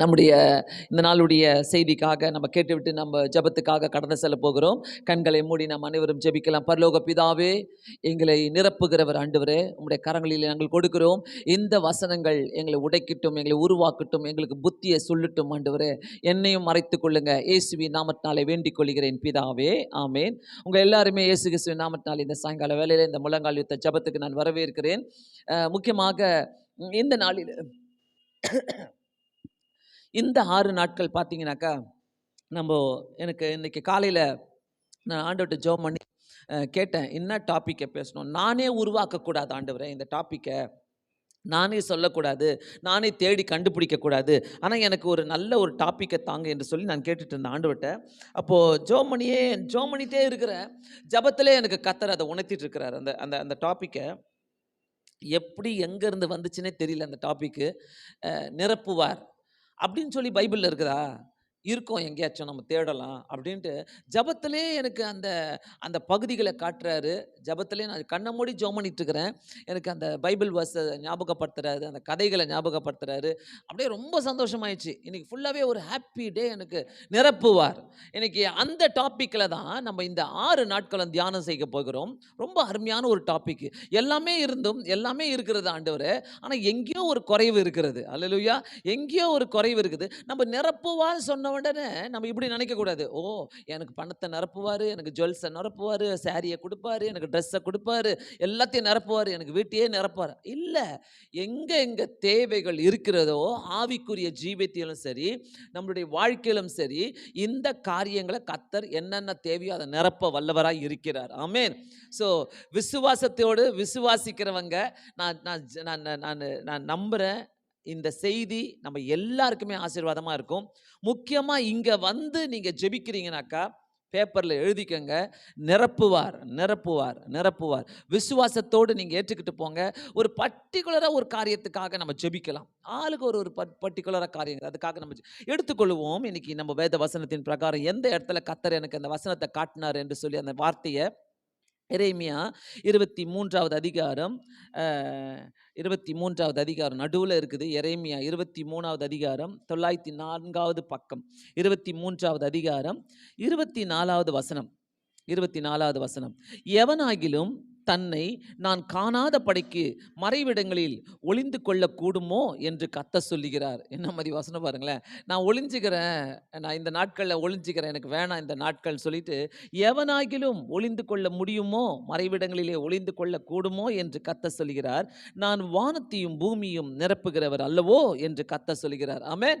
நம்முடைய இந்த நாளுடைய செய்திக்காக நம்ம கேட்டுவிட்டு நம்ம ஜெபத்துக்காக கடந்து செல்ல போகிறோம். கண்களை மூடி நாம் அனைவரும் ஜெபிக்கலாம். பரலோக பிதாவே எங்களை நிரப்புகிறவர் ஆண்டவரே உங்களுடைய கரங்களில் நாங்கள் கொடுக்கிறோம். இந்த வசனங்கள் எங்களை உடைக்கட்டும் எங்களை உருவாக்கட்டும் எங்களுக்கு புத்தியை சொல்லட்டும் ஆண்டவரே. என்னையும் மறைத்து கொள்ளுங்க. இயேசுவி நாமத்தினாலே வேண்டிக் கொள்கிறேன் பிதாவே. ஆமேன். உங்கள் எல்லாருமே இயேசு கிறிஸ்துவின் நாமத்தினால் இந்த சாயங்கால வேலையில் இந்த முழங்கால் யுத்த ஜெபத்துக்கு நான் வரவேற்கிறேன். முக்கியமாக இந்த நாளில் இந்த ஆறு நாட்கள் பார்த்தீங்கன்னாக்கா நம்ம எனக்கு இன்னைக்கு காலையில் நான் ஆண்டவர்கிட்ட ஜோம் பண்ணி கேட்டேன் என்ன டாப்பிக்கை பேசணும்? நானே உருவாக்கக்கூடாது ஆண்டவரே இந்த டாப்பிக்கை நானே சொல்லக்கூடாது நானே தேடி கண்டுபிடிக்கக்கூடாது. ஆனால் எனக்கு ஒரு நல்ல ஒரு டாப்பிக்கை தாங்க என்று சொல்லி நான் கேட்டுட்டு இருந்தேன் ஆண்டுவிட்ட அப்போது ஜோமணியே ஜோமணிட்டே இருக்கிற ஜபத்திலே எனக்கு கத்தர் அதை உணர்த்திட்டு இருக்கிறார். அந்த அந்த அந்த டாப்பிக்கை எப்படி எங்கேருந்து வந்துச்சுன்னே தெரியல அந்த டாப்பிக்கு நிரப்புவார். அப்படின்னு சொல்லி பைபிளில் இருக்குதா? இருக்கும் எங்கேயாச்சும் நம்ம தேடலாம் அப்படின்ட்டு ஜபத்திலே எனக்கு அந்த அந்த பகுதிகளை காட்டுறாரு. ஜபத்திலே நான் கண்ணை மூடி ஜோம் பண்ணிட்டு இருக்கிறேன். எனக்கு அந்த பைபிள் வர்ஸை ஞாபகப்படுத்துறாரு அந்த கதைகளை ஞாபகப்படுத்துறாரு. அப்படியே ரொம்ப சந்தோஷமாயிடுச்சு. இன்னைக்கு ஃபுல்லாகவே ஒரு ஹாப்பி டே எனக்கு நிரப்புவார். இன்னைக்கு அந்த டாப்பிக்கில் தான் நம்ம இந்த ஆறு நாட்களும் தியானம் செய்ய போகிறோம். ரொம்ப அருமையான ஒரு டாபிக் எல்லாமே இருந்தும் எல்லாமே இருக்கிறது ஆண்டவர். ஆனால் எங்கேயோ ஒரு குறைவு இருக்கிறது. அல்லலுயா. எங்கேயோ ஒரு குறைவு இருக்குது. நம்ம நிரப்புவார் சொன்ன உடனே நம்ம இப்படி நினைக்கக்கூடாது. ஓ எனக்கு பணத்தை நிரப்புவார் எனக்கு ஜுவல்ஸை நிரப்புவார் சாரியை கொடுப்பாரு எனக்கு ட்ரெஸ்ஸை கொடுப்பாரு எல்லாத்தையும் நிரப்புவார் எனக்கு வீட்டையே நிரப்புவார். இல்லை எங்கே எங்கே தேவைகள் இருக்கிறதோ ஆவிக்குரிய ஜீவியத்திலும் சரி நம்மளுடைய வாழ்க்கையிலும் சரி இந்த காரியங்களை கத்தர் என்னென்ன தேவையோ அதை நிரப்ப வல்லவராக இருக்கிறார். ஆமேன். ஸோ விசுவாசத்தோடு விசுவாசிக்கிறவங்க நான் நான் நான் நான் நான் நம்புகிறேன் இந்த செய்தி நம்ம எல்லாருக்குமே ஆசீர்வாதமாக இருக்கும். முக்கியமாக இங்கே வந்து நீங்கள் ஜெபிக்கிறீங்கனாக்கா பேப்பரில் எழுதிக்கங்க. நிரப்புவார் நிரப்புவார் நிரப்புவார். விசுவாசத்தோடு நீங்கள் ஏற்றுக்கிட்டு போங்க. ஒரு பர்டிகுலராக ஒரு காரியத்துக்காக நம்ம ஜெபிக்கலாம். ஆளுக்கு ஒரு ஒரு பர்டிகுலராக காரியம் அதுக்காக நம்ம எடுத்துக்கொள்வோம். இன்னைக்கு நம்ம வேத வசனத்தின் பிரகாரம் எந்த இடத்துல கத்தர் எனக்கு அந்த வசனத்தை காட்டினார் என்று சொல்லி அந்த வார்த்தையை எரேமியா இருபத்தி மூன்றாவது அதிகாரம் இருபத்தி மூன்றாவது அதிகாரம். நடுவில் இருக்குது எரேமியா இருபத்தி மூணாவது அதிகாரம் தொள்ளாயிரத்தி நான்காவது பக்கம். இருபத்தி மூன்றாவது அதிகாரம் இருபத்தி நாலாவது வசனம். இருபத்தி நாலாவது வசனம். எவனாகிலும் தன்னை நான் காணாத படைக்கு மறைவிடங்களில் ஒளிந்து கொள்ளக்கூடுமோ என்று கத்த சொல்லுகிறார். என்ன மாதிரி வசனம் பாருங்களேன். நான் ஒளிஞ்சுக்கிறேன். நான் இந்த நாட்களில் ஒளிஞ்சுக்கிறேன். எனக்கு வேணாம் இந்த நாட்கள் சொல்லிட்டு எவனாகிலும் ஒளிந்து கொள்ள முடியுமோ மறைவிடங்களிலே ஒளிந்து கொள்ள கூடுமோ என்று கத்த சொல்கிறார் நான் வானத்தையும் பூமியும் நிரப்புகிறவர் அல்லவோ என்று கத்த சொல்கிறார் ஆமே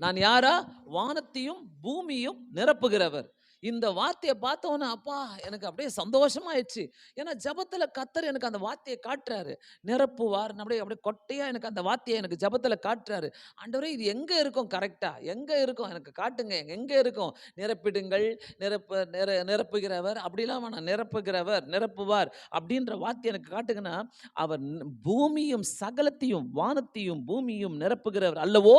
நான் யாரா? வானத்தையும் பூமியும் நிரப்புகிறவர். இந்த வார்த்தையை பார்த்தோன்னே அப்பா எனக்கு அப்படியே சந்தோஷமாயிடுச்சு. ஏன்னா ஜபத்தில் கத்தர் எனக்கு அந்த வார்த்தையை காட்டுறாரு. நிரப்புவார். அப்படியே அப்படியே கொட்டையாக எனக்கு அந்த வார்த்தையை எனக்கு ஜபத்தில் காட்டுறாரு. ஆண்டவரே இது எங்கே இருக்கும்? கரெக்டாக எங்கே இருக்கும்? எனக்கு காட்டுங்க. எங்கே இருக்கும்? நிரப்பிடுங்கள். நிரப்பு நிர நிரப்புகிறவர் அப்படிலாம் வேணாம். நிரப்புகிறவர் நிரப்புவார். அப்படின்ற வார்த்தை எனக்கு காட்டுங்கன்னா அவர் பூமியும் சகலத்தையும் வானத்தையும் பூமியும் நிரப்புகிறவர் அல்லவோ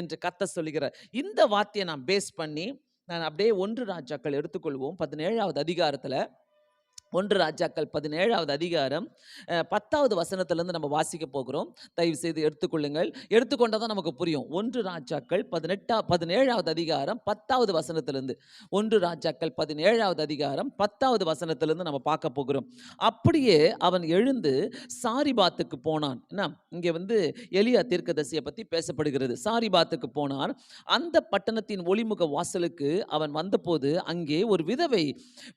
என்று கத்த சொல்லுகிறார். இந்த வார்த்தையை நான் பேஸ் பண்ணி நான் அப்படியே ஒன்று ராஜாக்கள் எடுத்துக்கொள்வோம். பதினேழாவது அதிகாரத்தில் ஒன்று ராஜாக்கள் பதினேழாவது அதிகாரம் பத்தாவது வசனத்திலேருந்து நம்ம வாசிக்க போகிறோம். தயவு செய்து எடுத்துக்கொள்ளுங்கள். எடுத்துக்கொண்டால் தான் நமக்கு புரியும். ஒன்று ராஜாக்கள் பதினெட்டா பதினேழாவது அதிகாரம் பத்தாவது வசனத்திலேருந்து. ஒன்று ராஜாக்கள் பதினேழாவது அதிகாரம் பத்தாவது வசனத்திலேருந்து நம்ம பார்க்க போகிறோம். அப்படியே அவன் எழுந்து சாரிபாத்துக்கு போனான். என்ன? இங்கே வந்து எலியா தீர்க்கதரிசியை பற்றி பேசப்படுகிறது. சாரிபாத்துக்கு போனான். அந்த பட்டணத்தின் ஒளிமுக வாசலுக்கு அவன் வந்தபோது அங்கே ஒரு விதவை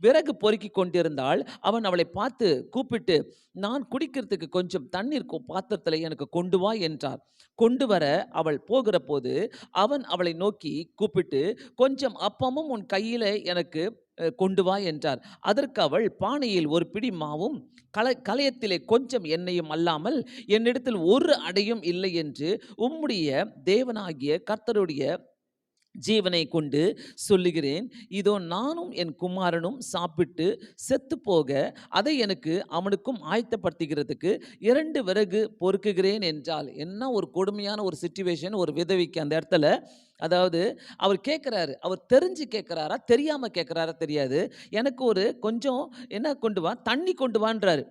விறகு பொறுக்கி கொண்டிருந்தாள். அவன் அவளை பார்த்து கூப்பிட்டு நான் குடிக்கிறதுக்கு கொஞ்சம் தண்ணீர் பாத்திரத்தில் எனக்கு கொண்டு வா என்றார். கொண்டு வர அவள் போகிற போது அவன் அவளை நோக்கி கூப்பிட்டு கொஞ்சம் அப்பமும் உன் கையில் எனக்கு கொண்டு வா என்றார். அதற்கு அவள் பானையில் ஒரு பிடி மாவும் கல கலயத்திலே கொஞ்சம் எண்ணெயும் அல்லாமல் என்னிடத்தில் ஒரு அடையும் இல்லை என்று உம்முடைய தேவனாகிய கர்த்தருடைய ஜீவனை கொண்டு சொல்லுகிறேன். இதோ நானும் என் குமாரனும் சாப்பிட்டு செத்து போக அதை எனக்கு அவனுக்கும் ஆயத்தப்படுத்துகிறதுக்கு இரண்டு விறகு பொறுக்குகிறேன் என்றால் என்ன ஒரு கொடுமையான ஒரு சுச்சுவேஷன் ஒரு விதவிக்கு அந்த இடத்துல. அதாவது அவர் கேட்குறாரு அவர் தெரிஞ்சு கேட்குறாரா தெரியாமல் கேட்குறாரா தெரியாது. எனக்கு ஒரு கொஞ்சம் என்ன கொண்டு வா தண்ணி கொண்டு வான்றாரு.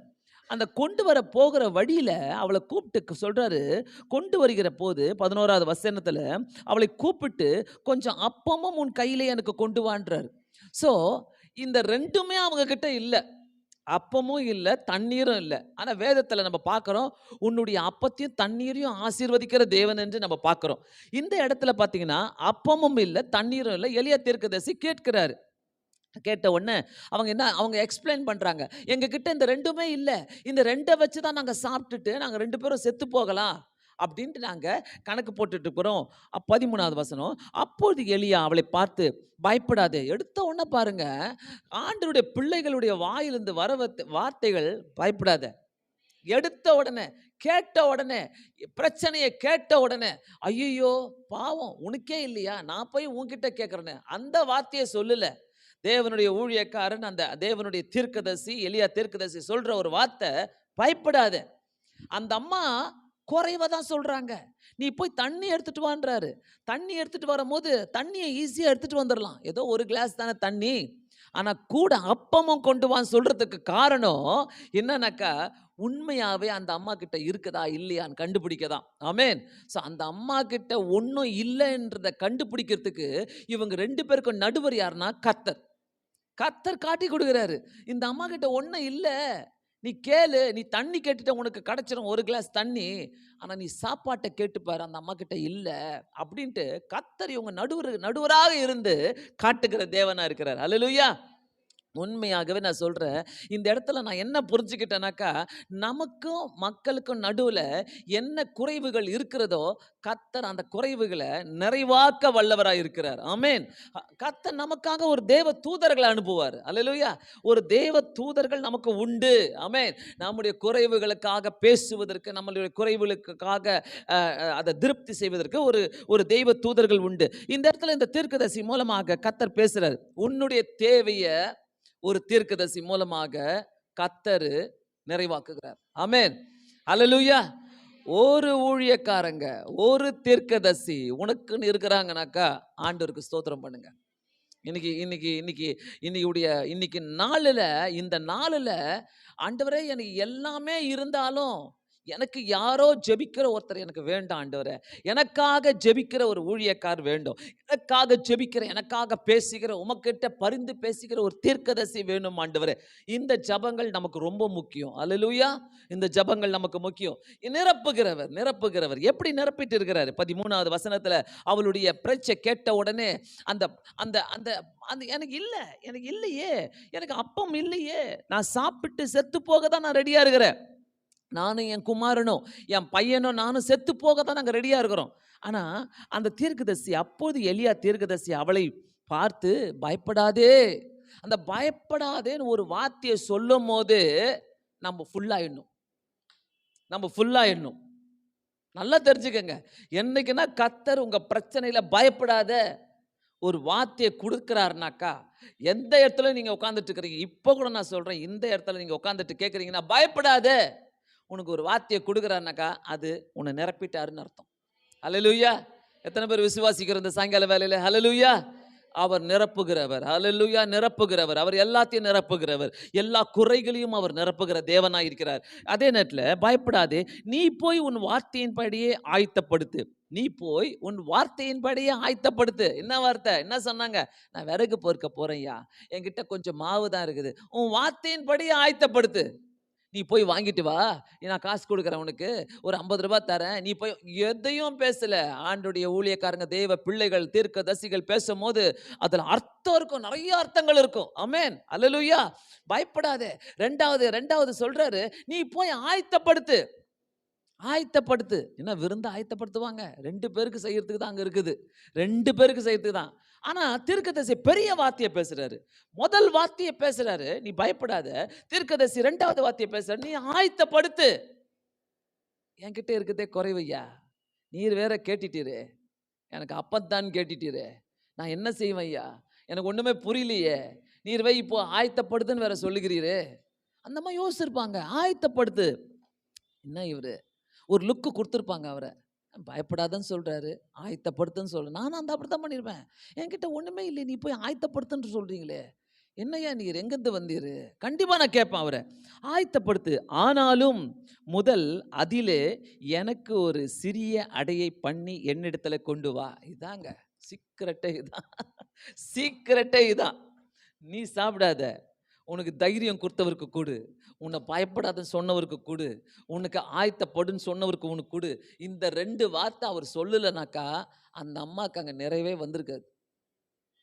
அந்த கொண்டு வர போகிற வழியில அவளை கூப்பிட்டு சொல்றாரு. கொண்டு வருகிற போது பதினோராவது வசனத்துல அவளை கூப்பிட்டு கொஞ்சம் அப்பமும் உன் கையிலே எனக்கு கொண்டு வான்றாரு. ஸோ இந்த ரெண்டுமே அவங்க கிட்ட இல்லை. அப்பமும் இல்லை தண்ணீரும் இல்லை. ஆனால் வேதத்தில் நம்ம பார்க்குறோம் உன்னுடைய அப்பத்தையும் தண்ணீரையும் ஆசீர்வதிக்கிற தேவன் என்று நம்ம பார்க்குறோம் இந்த இடத்துல பார்த்தீங்கன்னா அப்பமும் இல்லை தண்ணீரும் இல்லை. எளிய தீர்க்கதரிசி கேட்கிறாரு. கேட்ட உடனே அவங்க என்ன அவங்க எக்ஸ்பிளைன் பண்ணுறாங்க எங்ககிட்ட இந்த ரெண்டுமே இல்லை. இந்த ரெண்டை வச்சு தான் நாங்கள் சாப்பிட்டுட்டு நாங்கள் ரெண்டு பேரும் செத்து போகலாம் அப்படின்ட்டு நாங்கள் கணக்கு போட்டுட்டு இருக்கிறோம். பதிமூணாவது வசனம். அப்போது எலியா அவளை பார்த்து பயப்படாது. எடுத்த உடனே பாருங்க. ஆண்டருடைய பிள்ளைகளுடைய வாயிலிருந்து வர வார்த்தைகள் பயப்படாத. எடுத்த உடனே கேட்ட உடனே பிரச்சனையை கேட்ட உடனே ஐயோ பாவம் உனக்கே இல்லையா? நான் போய் உன்கிட்ட கேட்குறேன்னு அந்த வார்த்தையை சொல்லலை. தேவனுடைய ஊழியக்காரன் அந்த தேவனுடைய தீர்க்கதசி எளியா தீர்க்கதசி சொல்ற ஒரு வார்த்தை பயப்படாத. அந்த அம்மா குறைவதான் சொல்றாங்க. நீ போய் தண்ணி எடுத்துட்டு வான்றாரு. தண்ணி எடுத்துட்டு வரும்போது தண்ணியை ஈஸியாக எடுத்துட்டு வந்துடலாம் ஏதோ ஒரு கிளாஸ் தானே தண்ணி. ஆனால் கூட அப்பமும் கொண்டு வான்னு சொல்றதுக்கு காரணம் என்னன்னாக்கா உண்மையாகவே அந்த அம்மா கிட்ட இருக்குதா இல்லையான்னு கண்டுபிடிக்க தான். ஆமேன். ஸோ அந்த அம்மா கிட்ட ஒன்றும் இல்லைன்றதை கண்டுபிடிக்கிறதுக்கு இவங்க ரெண்டு பேருக்கும் நடுவர் யாருன்னா கத்தர் கத்தர் காட்டி கொடுக்குறாரு. இந்த அம்மா கிட்ட ஒன்றும் இல்லை. நீ கேளு. நீ தண்ணி கேட்டுட்ட உனக்கு கிடைச்சிரும். ஒரு கிளாஸ் தண்ணி. ஆனால் நீ சாப்பாட்டை கேட்டுப்பாரு அந்த அம்மா கிட்ட இல்லை. அப்படின்ட்டு கத்தர் இவங்க நடுவர் நடுவராக இருந்து காட்டுகிற தேவனாக இருக்கிறார். அல்லலுயா உண்மையாகவே நான் சொல்கிறேன் இந்த இடத்துல நான் என்ன புரிஞ்சுக்கிட்டேனாக்கா நமக்கும் மக்களுக்கும் நடுவில் என்ன குறைவுகள் இருக்கிறதோ கத்தர் அந்த குறைவுகளை நிறைவாக்க வல்லவராக இருக்கிறார். ஆமேன். கத்தர் நமக்காக ஒரு தேவ தூதர்களை அனுப்புவார். அல்லேலூயா. ஒரு தேவ தூதர்கள் நமக்கு உண்டு. ஆமேன். நம்முடைய குறைவுகளுக்காக பேசுவதற்கு நம்மளுடைய குறைவுகளுக்காக அதை திருப்தி செய்வதற்கு ஒரு ஒரு தெய்வ தூதர்கள் உண்டு. இந்த இடத்துல இந்த தீர்க்கதசி மூலமாக கத்தர் பேசுகிறார் உன்னுடைய தேவையை ஒரு தீர்க்கதசி மூலமாக கத்தரு நிறைவாக்குகிறார். ஆமேன் அலலுயா ஒரு ஊழியக்காரங்க ஒரு தீர்க்கதசி உனக்குன்னு இருக்கிறாங்கனாக்கா ஆண்டவருக்கு ஸ்தோத்திரம் பண்ணுங்க. இன்னைக்கு இன்னைக்கு இன்னைக்கு இன்னைக்குடைய இன்னைக்கு நாளில் இந்த நாளில் ஆண்டவரே எனக்கு எல்லாமே இருந்தாலும் எனக்கு யாரோ ஜெபிக்கிற ஒருத்தர் எனக்கு வேண்டாம் ஆண்டவரே. எனக்காக ஜெபிக்கிற ஒரு ஊழியக்கார் வேண்டும். எனக்காக ஜெபிக்கிற எனக்காக பேசுகிற உமக்கிட்ட பரிந்து பேசுகிற ஒரு தீர்க்கதசி வேணும் ஆண்டவரே. இந்த ஜபங்கள் நமக்கு ரொம்ப முக்கியம். அலலூயா இந்த ஜபங்கள் நமக்கு முக்கியம். நிரப்புகிறவர் நிரப்புகிறவர். எப்படி நிரப்பிட்டு இருக்கிறாரு? பதிமூணாவது வசனத்தில் அவளுடைய பிரச்சை கேட்ட உடனே அந்த அந்த அந்த அந்த எனக்கு இல்லை எனக்கு இல்லையே. எனக்கு அப்பம் இல்லையே. நான் சாப்பிட்டு செத்து போக தான் நான் ரெடியாக இருக்கிறேன். நானும் என் குமாரனும் என் பையனும் நானும் செத்து போக தான் நாங்கள் ரெடியாக இருக்கிறோம். ஆனால் அந்த தீர்க்கதர்சி அப்போது எலியா தீர்க்கதர்சி அவளை பார்த்து பயப்படாதே. அந்த பயப்படாதேன்னு ஒரு வார்த்தையை சொல்லும் போது நம்ம ஃபுல்லாகிடணும் நம்ம ஃபுல்லாயிடணும் நல்லா தெரிஞ்சுக்கங்க. என்னைக்குன்னா கத்தர் உங்கள் பிரச்சனையில் பயப்படாத ஒரு வார்த்தையை கொடுக்குறாருனாக்கா எந்த இடத்துல நீங்கள் உட்காந்துட்டு இருக்கிறீங்க. இப்போ கூட நான் சொல்கிறேன் இந்த இடத்துல நீங்கள் உட்காந்துட்டு கேட்குறீங்கன்னா பயப்படாத. உனக்கு ஒரு வார்த்தையை கொடுக்குறாருனாக்கா அது உன்னை நிரப்பிட்டாருன்னு அர்த்தம். ஹalleluya எத்தனை பேர் விசுவாசிக்கிற இந்த சாயங்கால வேலையில் ஹalleluya அவர் நிரப்புகிறவர். ஹalleluya நிரப்புகிறவர். அவர் எல்லாத்தையும் நிரப்புகிறவர். எல்லா குறைகளையும் அவர் நிரப்புகிற தேவனாக இருக்கிறார். அதே நேரத்தில் பயப்படாதே. நீ போய் உன் வார்த்தையின்படியே ஆயத்தப்படுத்து. நீ போய் உன் வார்த்தையின்படியே ஆயத்தப்படுத்து. என்ன வார்த்தை? என்ன சொன்னாங்க? நான் விறகு பொறுக்க போகிறேன்யா என்கிட்ட கொஞ்சம் மாவு தான் இருக்குது. உன் வார்த்தையின்படியே ஆயத்தப்படுத்து. நீ போய் வாங்கிட்டு வா. நான் காசு கொடுக்குறேன் உனக்கு. ஒரு ஐம்பது ரூபாய் தரேன். நீ போய் எதையும் பேசல. ஆண்டுடைய ஊழியக்காரங்க தெய்வ பிள்ளைகள் தீர்க்க தசிகள் பேசும்போது அதில் அர்த்தம் இருக்கும். நிறைய அர்த்தங்கள் இருக்கும். அமேன் அல்லலுயா. பயப்படாதே. ரெண்டாவது ரெண்டாவது சொல்கிறாரு நீ போய் ஆயத்தப்படுத்து. ஆயத்தப்படுத்து. என்ன விருந்து ஆயத்தப்படுத்துவாங்க. ரெண்டு பேருக்கு செய்யறதுக்கு தான் அங்கே இருக்குது. ரெண்டு பேருக்கு செய்யறதுக்கு தான். ஆனா தீர்க்கதரிசி பெரிய வார்த்தையை பேசுறாரு. முதல் வார்த்தையை பேசுறாரு. நீ பயப்படாத. தீர்க்கதரிசி ரெண்டாவது வார்த்தையை பேசுறாரு. நீ ஆயத்தப்படுத்து. என்கிட்ட இருக்குதே குறைவையா? நீர் வேற கேட்டுட்டீரு. எனக்கு அப்பத்தான் கேட்டுட்டீரு. நான் என்ன செய்வேன் ஐயா எனக்கு ஒண்ணுமே புரியலையே. நீர் வை இப்போ ஆயத்தப்படுத்துன்னு வேற சொல்லுகிறீரு. அந்த மாதிரி யோசிச்சிருப்பாங்க. ஆயத்தப்படுத்து. என்ன இவரு? ஒரு லுக்கு கொடுத்துருப்பாங்க அவரை. பயப்படாதன்னு சொல்கிறாரு ஆயத்தப்படுத்துன்னு சொல்ற நானும் அந்த அப்படி தான் பண்ணியிருப்பேன் என்கிட்ட ஒன்றுமே இல்லை நீ போய் ஆயத்தப்படுத்துன்னு சொல்கிறீங்களே என்னய்யா நீர் எங்கேருந்து வந்தீர்? கண்டிப்பாக நான் கேட்பேன் அவரை. ஆயத்தப்படுத்து. ஆனாலும் முதல் அதிலே எனக்கு ஒரு சிறிய அடையை பண்ணி என்னிடத்துல கொண்டு வா. இதாங்க சீக்கிரட்டே இதான். சீக்கிரட்டே இதான். நீ சாப்பிடாத. உனக்கு தைரியம் கொடுத்தவருக்கு கொடு. உன்னை பயப்படாதுன்னு சொன்னவருக்கு கொடு. உனக்கு ஆயத்தப்படுன்னு சொன்னவருக்கு உனக்கு கொடு. இந்த ரெண்டு வார்த்தை அவர் சொல்லலைனாக்கா அந்த அம்மாவுக்கு அங்கே நிறைவே வந்திருக்காது.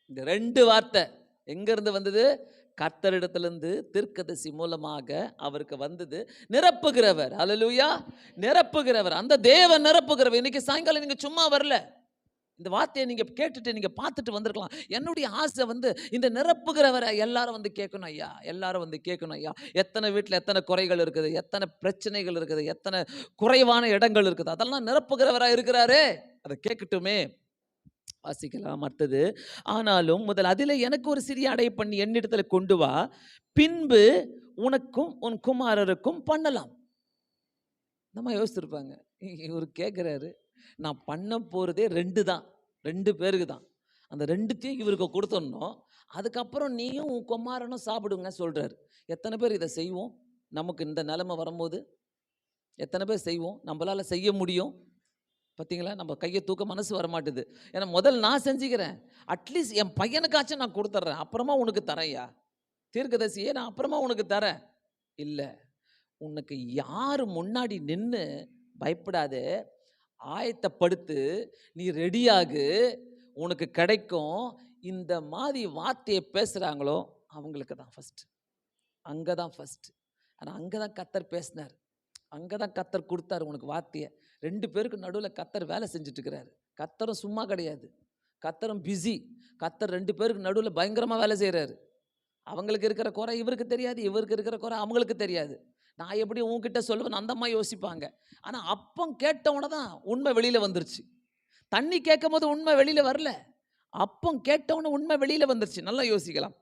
இந்த ரெண்டு வார்த்தை எங்கேருந்து வந்தது? கர்த்தரிடத்திலிருந்து தீர்க்கதரிசி மூலமாக அவருக்கு வந்தது. நிரப்புகிறவர். அலலூயா நிரப்புகிறவர். அந்த தேவன் நிரப்புகிறவர். இன்னைக்கு சாயங்காலம் நீங்கள் சும்மா வரல. இந்த வார்த்தையை நீங்கள் கேட்டுட்டு நீங்கள் பார்த்துட்டு வந்திருக்கலாம். என்னுடைய ஆசை வந்து இந்த நிரப்புகிறவரை எல்லாரும் வந்து கேட்கணும் ஐயா. எல்லாரும் வந்து கேட்கணும் ஐயா. எத்தனை வீட்டில் எத்தனை குறைகள் இருக்குது? எத்தனை பிரச்சனைகள் இருக்குது? எத்தனை குறைவான இடங்கள் இருக்குது? அதெல்லாம் நிரப்புகிறவராக இருக்கிறாரே. அதை கேட்கட்டுமே. வாசிக்கலாம் அடுத்தது. ஆனாலும் முதல் அதில் எனக்கு ஒரு சிறிய அடை பண்ணி என்னிடத்தில் கொண்டு வா. பின்பு உனக்கும் உன் குமாரருக்கும் பண்ணலாம். நம்ம யோசிச்சிருப்பாங்க. இவர் கேட்குறாரு. நான் பண்ண போகிறதே ரெண்டு தான். ரெண்டு பேருக்கு தான். அந்த ரெண்டுத்தையும் இவருக்கு கொடுத்துடணும். அதுக்கப்புறம் நீயும் உன் குமாரனும் சாப்பிடுங்க சொல்கிறாரு எத்தனை பேர் இதை செய்வோம்? நமக்கு இந்த நிலமை வரும்போது எத்தனை பேர் செய்வோம்? நம்மளால் செய்ய முடியும். பார்த்தீங்களா நம்ம கையை தூக்க மனசு வர மாட்டுது ஏன்னா முதல் நான் செஞ்சுக்கிறேன். அட்லீஸ்ட் என் பையனுக்காச்சும் நான் கொடுத்துட்றேன். அப்புறமா உனக்கு தரேன்யா? தீர்க்கதரிசியே நான் அப்புறமா உனக்கு தரேன். இல்லை. உனக்கு யார் முன்னாடி நின்று பயப்படாதே. ஆயத்தப்படுத்து நீ ரெடியாகு உனக்கு கிடைக்கும். இந்த மாதிரி வார்த்தையை பேசுகிறாங்களோ அவங்களுக்கு தான் ஃபஸ்ட்டு அங்கே தான் ஃபஸ்ட்டு ஆனால் அங்கே தான் கத்தர் பேசினார். அங்கே தான் கத்தர் கொடுத்தாரு உனக்கு வார்த்தையை. ரெண்டு பேருக்கு நடுவில் கத்தர் வேலை செஞ்சுட்டு இருக்கிறாரு கத்தரும் சும்மா கிடையாது. கத்தரும் பிஸி கத்தர் ரெண்டு பேருக்கு நடுவில் பயங்கரமாக வேலை செய்கிறாரு அவங்களுக்கு இருக்கிற குறை இவருக்கு தெரியாது. இவருக்கு இருக்கிற குறை அவங்களுக்கு தெரியாது. நான் எப்படி உன்கிட்ட சொல்லுவேன் அந்த அம்மா யோசிப்பாங்க. ஆனால் அப்பம் கேட்டவன தான் உண்மை வெளியில் வந்துருச்சு. தண்ணி கேட்கும் போது உண்மை வெளியில் வரல. அப்பம் கேட்டவன உண்மை வெளியில் வந்துருச்சு. நல்லா யோசிக்கலாம்.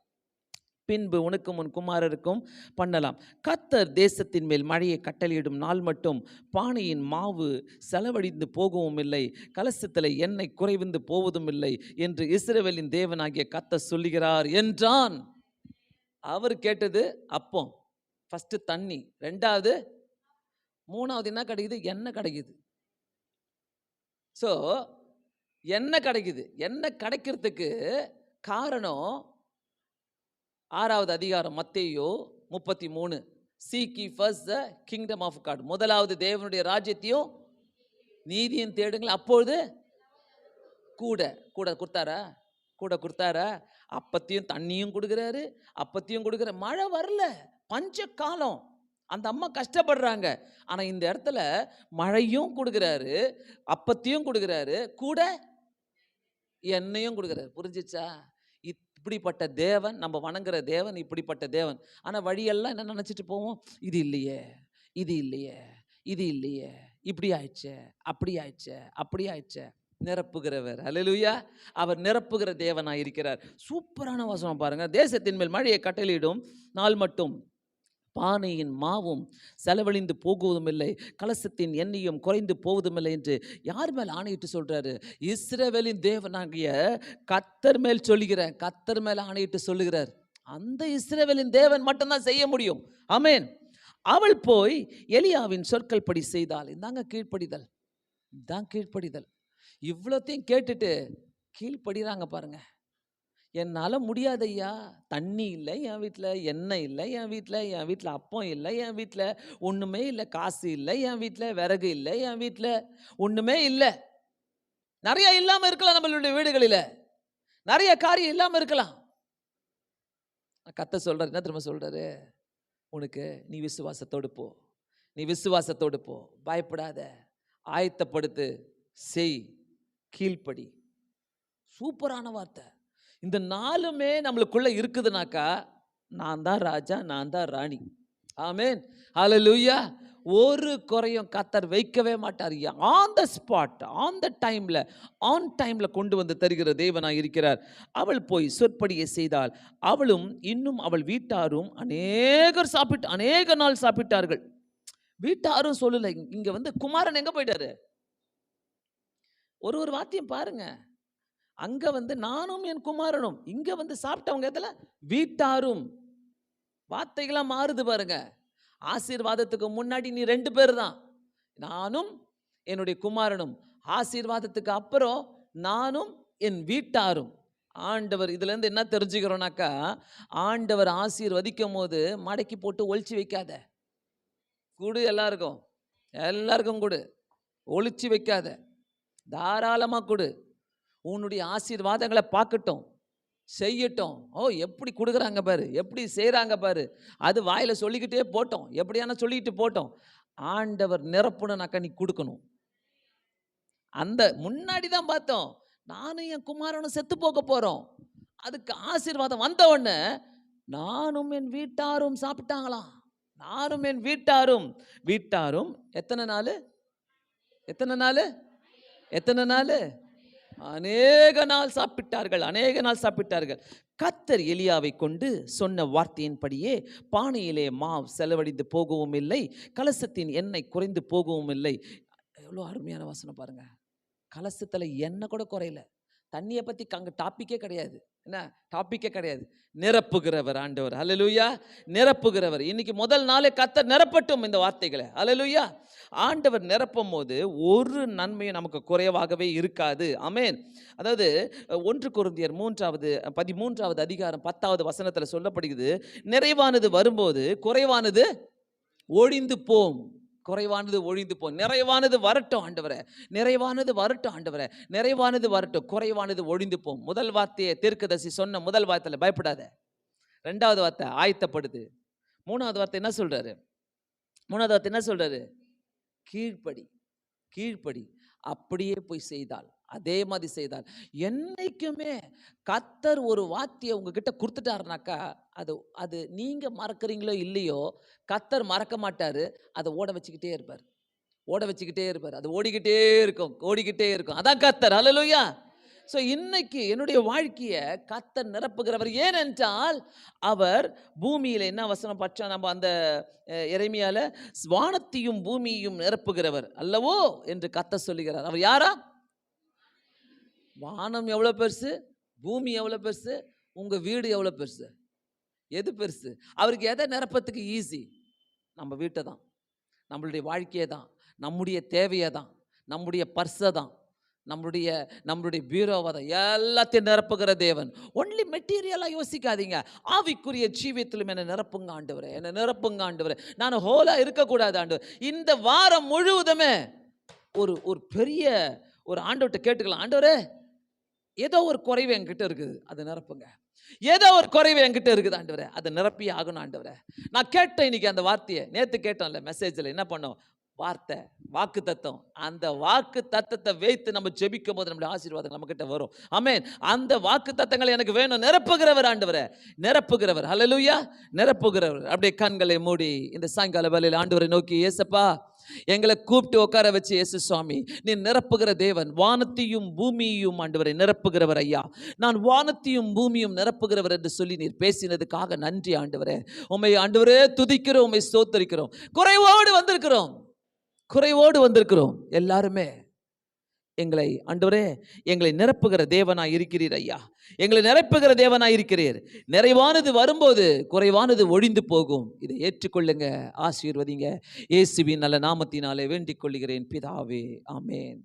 பின்பு உனக்கும் உன் குமாரருக்கும் பண்ணலாம். கத்தர் தேசத்தின் மேல் மழையை கட்டளையிடும் நாள் மட்டும் பானையின் மாவு செலவழிந்து போகவும் இல்லை. கலசத்தில் எண்ணெய் குறைவிந்து போவதும் இல்லை என்று இஸ்ரவேலின் தேவனாகிய கத்தர் சொல்லுகிறார் என்றான். அவர் கேட்டது அப்பம். ஃபஸ்ட்டு தண்ணி. ரெண்டாவது மூணாவது என்ன கிடைக்குது? எண்ணெய் கிடைக்குது. ஸோ எண்ணெய் கிடைக்குது. எண்ணெய் கிடைக்கிறதுக்கு காரணம் ஆறாவது அதிகாரம் மத்தேயோ முப்பத்தி மூணு seek ye first the kingdom of God முதலாவது தேவனுடைய ராஜ்யத்தையும் நீதியும் தேடுங்கள். அப்பொழுது கூட கூட கொடுத்தாரா? கூட கொடுத்தாரா? அப்பத்தையும் தண்ணியும் கொடுக்குறாரு. அப்பத்தையும் கொடுக்குற மழை வரல. பஞ்ச காலம் அந்த அம்மா கஷ்டப்படுறாங்க. ஆனால் இந்த இடத்துல மழையும் கொடுக்குறாரு அப்பத்தையும் கொடுக்குறாரு கூட எண்ணெயும் கொடுக்குறாரு. புரிஞ்சிச்சா? இப்படிப்பட்ட தேவன் நம்ம வணங்குற தேவன் இப்படிப்பட்ட தேவன். ஆனால் வழியெல்லாம் என்ன நினச்சிட்டு போவோம்? இது இல்லையே இது இல்லையே இது இல்லையே இப்படி ஆயிடுச்சே அப்படி ஆயிடுச்சே அப்படி ஆயிடுச்சே. நிரப்புகிறவர் அலலுயா அவர் நிரப்புகிற தேவனாக இருக்கிறார் சூப்பரான வசனம் பாருங்கள் தேசத்தின் மேல் மழையை கட்டளையிடும் நாள் மட்டும். பானையின் மாவும் செலவழிந்து போகுவதும் இல்லை கலசத்தின் எண்ணெயும் குறைந்து போவதும் என்று யார் மேல் ஆணையிட்டு சொல்றாரு? இஸ்ரவேலின் தேவனாகிய கத்தர் மேல் சொல்லுகிறார் கத்தர் மேல் ஆணையிட்டு சொல்லுகிறார். அந்த இஸ்ரவேலின் தேவன் மட்டும்தான் செய்ய முடியும். அமேன் அவள் போய் எலியாவின் சொற்கள் படி செய்தாள். இந்தாங்க கீழ்ப்படிதல். இதான் கீழ்ப்படிதல். இவ்வளோத்தையும் கேட்டுட்டு கீழ்ப்படிறாங்க பாருங்கள் என்னால் முடியாது ஐயா தண்ணி இல்லை என் வீட்டில் எண்ணெய் இல்லை என் வீட்டில் என் வீட்டில் அப்பம் இல்லை என் வீட்டில் ஒன்றுமே இல்லை காசு இல்லை என் வீட்டில் விறகு இல்லை என் வீட்டில் ஒன்றுமே இல்லை. நிறைய இல்லாமல் இருக்கலாம் நம்மளுடைய வீடுகளில். நிறைய காரியம் இல்லாமல் இருக்கலாம். கத்த சொல்கிறார் என்ன திரும்ப சொல்கிறாரு உனக்கு நீ விசுவாசத்தோடு போ. நீ விசுவாசத்தோடு போ. பயப்படாத. ஆயத்தப்படுத்து. செய். கீழ்ப்படி. சூப்பரான வார்த்தை. இந்த நாலுமே நம்மளுக்குள்ள இருக்குதுனாக்கா நான் தான் ராஜா நான் தான் ராணி. ஆமேன். ஹalleluya ஒரு குறையும் கத்தர் வைக்கவே மாட்டார். On the spot on the டைமில் ஆன் டைமில் கொண்டு வந்து தருகிற தேவனாக இருக்கிறார். அவள் போய் சொற்படியை செய்தாள் அவளும் இன்னும் அவள் வீட்டாரும் அநேகர் சாப்பிட்டு அநேக நாள் சாப்பிட்டார்கள். வீட்டாரும் சொல்லலை. இங்கே வந்து குமாரன் எங்கே போயிட்டாரு? ஒரு ஒரு வாத்தியம் பாருங்கள் அங்க வந்து நானும் என் குமாரனும் இங்க வந்து சாப்பிட்டவங்க இதில் வீட்டாரும். வார்த்தைகளாம் மாறுது பாருங்க. ஆசீர்வாதத்துக்கு முன்னாடி நீ ரெண்டு பேர் தான் நானும் என்னுடைய குமாரனும். ஆசீர்வாதத்துக்கு அப்புறம் நானும் என் வீட்டாரும். ஆண்டவர் இதுல இருந்து என்ன தெரிஞ்சுக்கிறோம்னாக்கா ஆண்டவர் ஆசீர்வதிக்கும் போது மடக்கி போட்டு ஒழிச்சு வைக்காத. கொடு எல்லாருக்கும். எல்லாருக்கும் கொடு. ஒழிச்சு வைக்காத. தாராளமாக கொடு. உன்னுடைய ஆசீர்வாதங்களை பார்க்கட்டும். செய்யட்டும். ஓ எப்படி கொடுக்குறாங்க பாரு. எப்படி செய்கிறாங்க பாரு. அது வாயில் சொல்லிக்கிட்டே போட்டோம். எப்படியான சொல்லிக்கிட்டு போட்டோம். ஆண்டவர் நிரப்புணுனாக்கா நீ கொடுக்கணும். அந்த முன்னாடி தான் பார்த்தோம். நானும் என் குமாரனும் செத்து போக போகிறோம் அதுக்கு ஆசீர்வாதம் வந்த உடனே நானும் என் வீட்டாரும் சாப்பிட்டாங்களாம். நானும் என் வீட்டாரும். வீட்டாரும் எத்தனை நாள்? எத்தனை நாள்? எத்தனை நாள்? அநேக நாள் சாப்பிட்டார்கள் அநேக நாள் சாப்பிட்டார்கள். கத்தர் எலியாவை கொண்டு சொன்ன வார்த்தையின்படியே பானையிலே மாவு செலவழிந்து போகவும் இல்லை கலசத்தின் எண்ணெய் குறைந்து போகவும் இல்லை. எவ்வளோ அருமையான வாசனை பாருங்கள் கலசத்தில் எண்ணெய் கூட குறையல. தண்ணியை பற்றி அங்கே டாப்பிக்கே கிடையாது. என்ன? டாப்பிக்கே கிடையாது. நிரப்புகிறவர் ஆண்டவர். அலலுயா நிரப்புகிறவர். இன்னைக்கு முதல் நாளே கத்த நிரப்பட்டும் இந்த வார்த்தைகளை. அலலுயா ஆண்டவர் நிரப்பும் போது ஒரு நன்மையும் நமக்கு குறைவாகவே இருக்காது. அமேன் அதாவது ஒன்று குருந்தியர் மூன்றாவது பதிமூன்றாவது அதிகாரம் பத்தாவது வசனத்தில் சொல்லப்படுகிறது நிறைவானது வரும்போது குறைவானது ஒழிந்து போம். குறைவானது ஒழிந்து போ நிறைவானது வரட்டும் ஆண்டவரே நிறைவானது வரட்டும் ஆண்டவரே நிறைவானது வரட்டும் குறைவானது ஒழிந்து போம் முதல் வார்த்தையை தீர்க்கதசி சொன்ன முதல் வார்த்தையில் பயப்படாத. ரெண்டாவது வார்த்தை ஆயத்தப்படுது. மூணாவது வார்த்தை என்ன சொல்கிறாரு மூணாவது வார்த்தை என்ன சொல்கிறாரு கீழ்ப்படி கீழ்ப்படி அப்படியே போய் செய்தால். அதே மாதிரி செய்தால் என்றைக்குமே கத்தர் ஒரு வார்த்தையை உங்ககிட்ட கொடுத்துட்டாருனாக்கா அது அது நீங்கள் மறக்கறீங்களோ இல்லையோ கத்தர் மறக்க மாட்டார். அதை ஓட வச்சுக்கிட்டே இருப்பார். ஓட வச்சுக்கிட்டே இருப்பார். அது ஓடிக்கிட்டே இருக்கும். ஓடிக்கிட்டே இருக்கும். அதான் கத்தர் அலலுயா ஸோ இன்னைக்கு என்னுடைய வாழ்க்கையை கத்தர் நிரப்புகிறவர். ஏனென்றால் அவர் பூமியில் என்ன வசனம் பற்றா நம்ம அந்த இறைமையால் வானத்தையும் பூமியையும் நிரப்புகிறவர் அல்லவோ? என்று கத்த சொல்லுகிறார். அவர் யாரா? வானம் எவ்வளோ பெருசு? பூமி எவ்வளோ பெருசு? உங்கள் வீடு எவ்வளோ பெருசு? எது பெருசு? அவருக்கு எதை நிரப்பத்துக்கு ஈஸி நம்ம வீட்டை தான். நம்மளுடைய வாழ்க்கையை தான். நம்முடைய தேவையை தான். நம்முடைய பர்ஸை தான். நம்மளுடைய நம்மளுடைய பீரோவை தான். எல்லாத்தையும் நிரப்புகிற தேவன். ஒன்லி மெட்டீரியலாக யோசிக்காதீங்க. ஆவிக்குரிய ஜீவியத்திலும் என்னை நிரப்புங்க ஆண்டவரே. என்னை நிரப்புங்க ஆண்டவரே. நான் ஹோலாக இருக்கக்கூடாது ஆண்டவர். இந்த வாரம் முழுவதுமே ஒரு ஒரு பெரிய ஒரு ஆண்டவர்கிட்ட கேட்டுக்கலாம். ஆண்டவரே ஏதோ ஒரு குறைவு என்கிட்ட இருக்குது. அதை நிரப்புங்க. ஏதோ ஒரு குறைவு என்கிட்ட இருக்குது ஆண்டவரே. அதை நிரப்பி ஆகணும் ஆண்டவரே. நான் கேட்டேன் இன்னைக்கு அந்த வார்த்தையை. நேற்று கேட்டோம்ல மெசேஜில் என்ன பண்ணோம்? வார்த்தை வாக்கு தத்துவம் அந்த வாக்கு தத்தத்தை வைத்து நம்ம ஜெபிக்கும் போது நம்மளுடைய ஆசீர்வாதம் நம்மக்கிட்ட வரும். ஆமென். அந்த வாக்கு தத்தங்களை எனக்கு வேணும். நிரப்புகிறவர் ஆண்டவரே. நிரப்புகிறவர். ஹலலுயா நிரப்புகிறவர். அப்படியே கண்களை மூடி இந்த சாயங்கால வேலையில் ஆண்டவரை நோக்கி ஏசப்பா எங்களை கூப்பிட்டு உட்கார வச்சு இயேசு சுவாமி நீ நிரப்புகிற தேவன் வானத்தையும் பூமியையும் ஆண்டவரை நிரப்புகிறவர் ஐயா. நான் வானத்தையும் பூமியும் நிரப்புகிறவர் என்று சொல்லி நீர் பேசினதுக்காக நன்றி ஆண்டவரே. உண்மை ஆண்டவரே துதிக்கிறோம் உம்மை சோத்தரிக்கிறோம் குறைவோடு வந்திருக்கிறோம். குறைவோடு வந்திருக்கிறோம். எல்லாருமே எங்களை ஆண்டவரே எங்களை நிரப்புகிற தேவனாய் இருக்கிறீர் ஐயா. எங்களை நிரப்புகிற தேவனாய் இருக்கிறீர். நிறைவானது வரும்போது குறைவானது ஒழிந்து போகும். இதை ஏற்றுக்கொள்ளுங்க ஆசீர்வதிங்க. இயேசுவின் நல்ல நாமத்தினாலே வேண்டிக் கொள்கிறேன் பிதாவே. ஆமேன்.